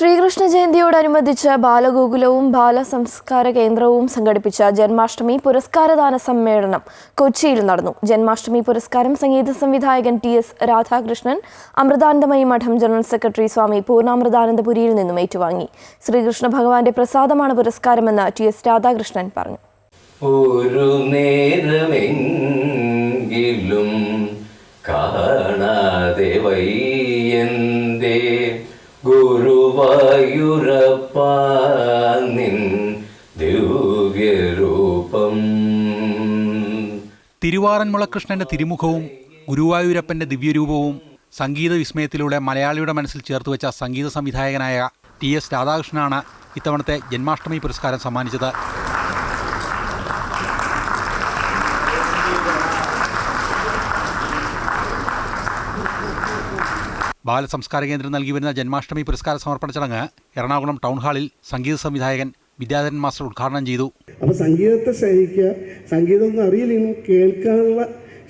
ശ്രീകൃഷ്ണ ജയന്തിയോടനുബന്ധിച്ച് ബാലഗോകുലവും ബാലസംസ്കാര കേന്ദ്രവും സംഘടിപ്പിച്ച ജന്മാഷ്ടമി പുരസ്കാരദാന സമ്മേളനം കൊച്ചിയിൽ നടന്നു. ജന്മാഷ്ടമി പുരസ്കാരം സംഗീത സംവിധായകൻ ടി എസ് രാധാകൃഷ്ണൻ അമൃതാനന്ദമയി മഠം ജനറൽ സെക്രട്ടറി സ്വാമി പൂർണാമൃതാനന്ദപുരിയിൽ നിന്നും ഏറ്റുവാങ്ങി. ശ്രീകൃഷ്ണ ഭഗവാന്റെ പ്രസാദമാണ് പുരസ്കാരമെന്ന് ടി എസ് രാധാകൃഷ്ണൻ പറഞ്ഞു. കാണാതെ വയ്യന്തേ ഗുരുവായൂരപ്പ നിൻ ദിവ്യരൂപം. തിരുവാറന്മുള കൃഷ്ണന്റെ തിരുമുഖവും ഗുരുവായൂരപ്പന്റെ ദിവ്യരൂപവും സംഗീത വിസ്മയത്തിലൂടെ മലയാളിയുടെ മനസ്സിൽ ചേർത്ത് വെച്ച സംഗീത സംവിധായകനായ ടി എസ് രാധാകൃഷ്ണനാണ് ഇത്തവണത്തെ ജന്മാഷ്ടമി പുരസ്കാരം സമ്മാനിച്ചത്. ബാലസംസ്കാര കേന്ദ്രം നൽകി വരുന്ന ജന്മാഷ്ടമി പുരസ്കാര സമർപ്പണ ചടങ്ങ് എറണാകുളം ടൗൺ ഹാളിൽ സംഗീത സംവിധായകൻ വിദ്യാധരൻ മാസ്റ്റർ ഉദ്ഘാടനം ചെയ്തു. അപ്പോൾ സംഗീതത്തെ സ്നേഹിക്കുക. സംഗീതമൊന്നും അറിയില്ലെങ്കിലും കേൾക്കാനുള്ള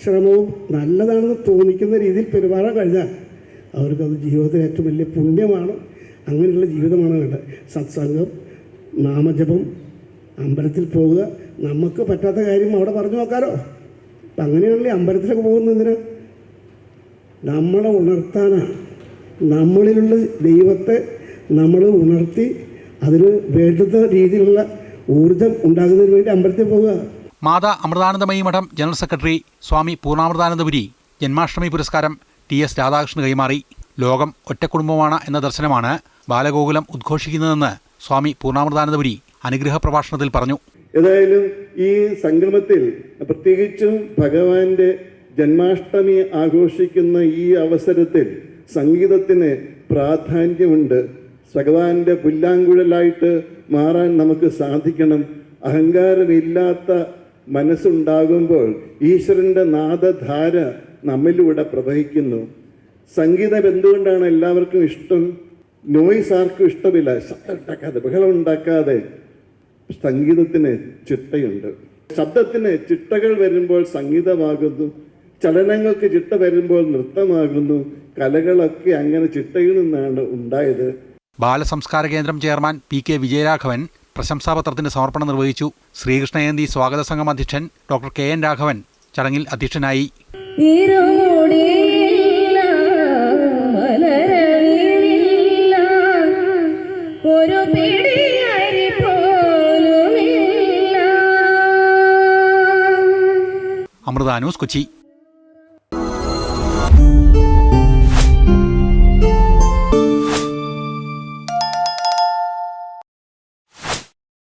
ശ്രമവും നല്ലതാണെന്ന് തോന്നിക്കുന്ന രീതിയിൽ പെരുമാറാൻ കഴിഞ്ഞാൽ അവർക്കത് ജീവിതത്തിൽ ഏറ്റവും വലിയ പുണ്യമാണ്. അങ്ങനെയുള്ള ജീവിതമാണ് വേണ്ടത്. സത്സംഗം നാമജപം അമ്പലത്തിൽ പോവുക നമുക്ക് പറ്റാത്ത കാര്യം അവിടെ പറഞ്ഞു നോക്കാലോ. അപ്പം അങ്ങനെയാണല്ലേ അമ്പലത്തിലൊക്കെ പോകുന്നതിന് നമ്മളെ ഉണർത്താനാണ്. നമ്മളിലുള്ള ദൈവത്തെ നമ്മൾ ഉണർത്തി അതിന് വേണ്ടുന്ന രീതിയിലുള്ള ഊർജം ഉണ്ടാകുന്നതിന് വേണ്ടി അമ്പലത്തിൽ പോവുക. മാതാ അമൃതാനന്ദമയി മഠം ജനറൽ സെക്രട്ടറി സ്വാമി പൂർണാമൃതാനന്ദപുരി ജന്മാഷ്ടമി പുരസ്കാരം ടി എസ് രാധാകൃഷ്ണൻ കൈമാറി. ലോകം ഒറ്റ കുടുംബമാണ് എന്ന ദർശനമാണ് ബാലഗോകുലം ഉദ്ഘോഷിക്കുന്നതെന്ന് സ്വാമി പൂർണാമൃതാനന്ദപുരി അനുഗ്രഹ പ്രഭാഷണത്തിൽ പറഞ്ഞു. ഏതായാലും ഈ സംഗമത്തിൽ പ്രത്യേകിച്ചും ഭഗവാന്റെ ജന്മാഷ്ടമി ആഘോഷിക്കുന്ന ഈ അവസരത്തിൽ സംഗീതത്തിന് പ്രാധാന്യമുണ്ട്. ഭഗവാന്റെ പുല്ലാങ്കുഴലായിട്ട് മാറാൻ നമുക്ക് സാധിക്കണം. അഹങ്കാരമില്ലാത്ത മനസ്സുണ്ടാകുമ്പോൾ ഈശ്വരന്റെ നാദധാര നമ്മിലൂടെ പ്രവഹിക്കുന്നു. സംഗീതം എന്തുകൊണ്ടാണ് എല്ലാവർക്കും ഇഷ്ടം? നോയ്സ് ആർക്കും ഇഷ്ടമില്ല. ശബ്ദം ഉണ്ടാക്കാതെ ബഹളം ഉണ്ടാക്കാതെ സംഗീതത്തിന് ചിട്ടയുണ്ട്. ശബ്ദത്തിന് ചിട്ടകൾ വരുമ്പോൾ സംഗീതമാകുന്നു. ചലനങ്ങൾക്ക് ചിട്ട വരുമ്പോൾ നൃത്തമാകുന്നു. കലകളൊക്കെ അങ്ങനെ ചിട്ടയിൽ നിന്നാണ് ഉണ്ടായത്. Balasamskara Kendram chairman P K Vijayaraghavan പ്രശംസാപത്രത്തിന്റെ സമർപ്പണം നിർവഹിച്ചു. ശ്രീകൃഷ്ണയന്തി സ്വാഗത സംഘം അധ്യക്ഷൻ ഡോക്ടർ കെ. എൻ. രാഘവൻ ചടങ്ങിൽ അധ്യക്ഷനായി. അമൃതാനൂസ് ഒരു പിടി അമൃത ന്യൂസ് കൊച്ചി.